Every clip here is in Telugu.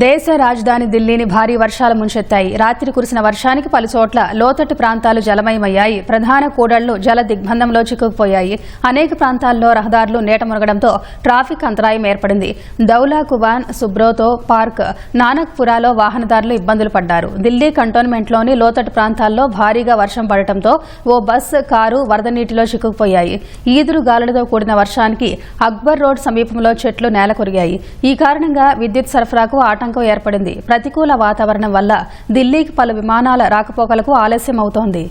దేశ రాజధాని ఢిల్లీని భారీ వర్షాలు ముంచెత్తాయి. రాత్రి కురిసిన వర్షానికి పలుచోట్ల లోతట్టు ప్రాంతాలు జలమయమయ్యాయి. ప్రధాన కూడళ్ళు జల దిగ్బంధంలో చిక్కుకుపోయాయి. అనేక ప్రాంతాల్లో రహదారులు నేట మురగడంతో ట్రాఫిక్ అంతరాయం ఏర్పడింది. దౌలా కుబాన్ సుబ్రోతో పార్క్ నానక్పురాలో వాహనదారులు ఇబ్బందులు పడ్డారు. ఢిల్లీ కంటోన్మెంట్లోని లోతట్టు ప్రాంతాల్లో భారీగా వర్షం పడటంతో ఓ బస్ కారు వరద నీటిలో చిక్కుకుపోయాయి. ఈదురు గాలులతో కూడిన వర్షానికి అక్బర్ రోడ్ సమీపంలో చెట్లు నేలకొరిగాయి. ఈ కారణంగా విద్యుత్ సరఫరాకు ఆటంకం ఏర్పడింది. ప్రతికూల వాతావరణం వల్ల ఢిల్లీకి పలు విమానాల రాకపోకలకు ఆలస్యం అవుతోంది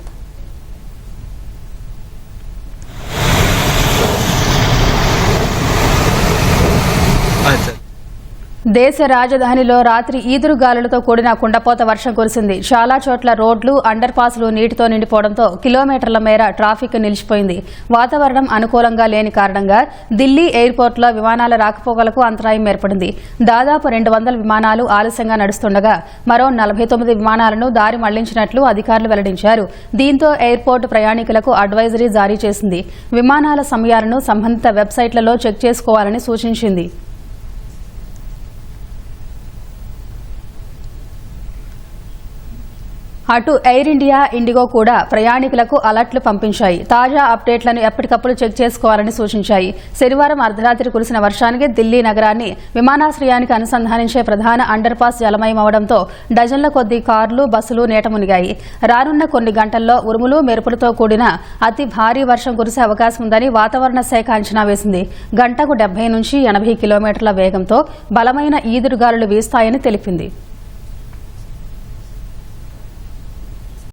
దేశ రాజధానిలో రాత్రి ఈదురు గాలులతో కూడిన కుండపోత వర్షం కురిసింది. చాలా చోట్ల రోడ్లు అండర్ పాస్లు నీటితో నిండిపోవడంతో కిలోమీటర్ల మేర ట్రాఫిక్ నిలిచిపోయింది. వాతావరణం అనుకూలంగా లేని కారణంగా ఢిల్లీ ఎయిర్పోర్ట్లో విమానాల రాకపోకలకు అంతరాయం ఏర్పడింది. దాదాపు రెండు వందల విమానాలు ఆలస్యంగా నడుస్తుండగా మరో నలభై తొమ్మిది విమానాలను దారి మళ్ళించినట్లు అధికారులు వెల్లడించారు. దీంతో ఎయిర్పోర్టు ప్రయాణికులకు అడ్వైజరీ జారీ చేసింది. విమానాల సమయాలను సంబంధిత వెబ్సైట్లలో చెక్ చేసుకోవాలని సూచించింది. అటు ఎయిర్ ఇండియా ఇండిగో కూడా ప్రయాణికులకు అలర్ట్లు పంపించాయి. తాజా అప్డేట్లను ఎప్పటికప్పుడు చెక్ చేసుకోవాలని సూచించాయి. శనివారం అర్ధరాత్రి కురిసిన వర్షానికి ఢిల్లీ నగరాన్ని విమానాశ్రయానికి అనుసంధానించే ప్రధాన అండర్ పాస్ జలమయమవడంతో డజన్ల కొద్దీ కార్లు బస్సులు నీట మునిగాయి. రానున్న కొన్ని గంటల్లో ఉరుములు మెరుపులతో కూడిన అతి భారీ వర్షం కురిసే అవకాశం ఉందని వాతావరణ శాఖ అంచనా వేసింది. గంటకు డెబ్బై నుంచి ఎనభై కిలోమీటర్ల వేగంతో బలమైన ఈదురుగాలులు వీస్తాయని తెలిపింది.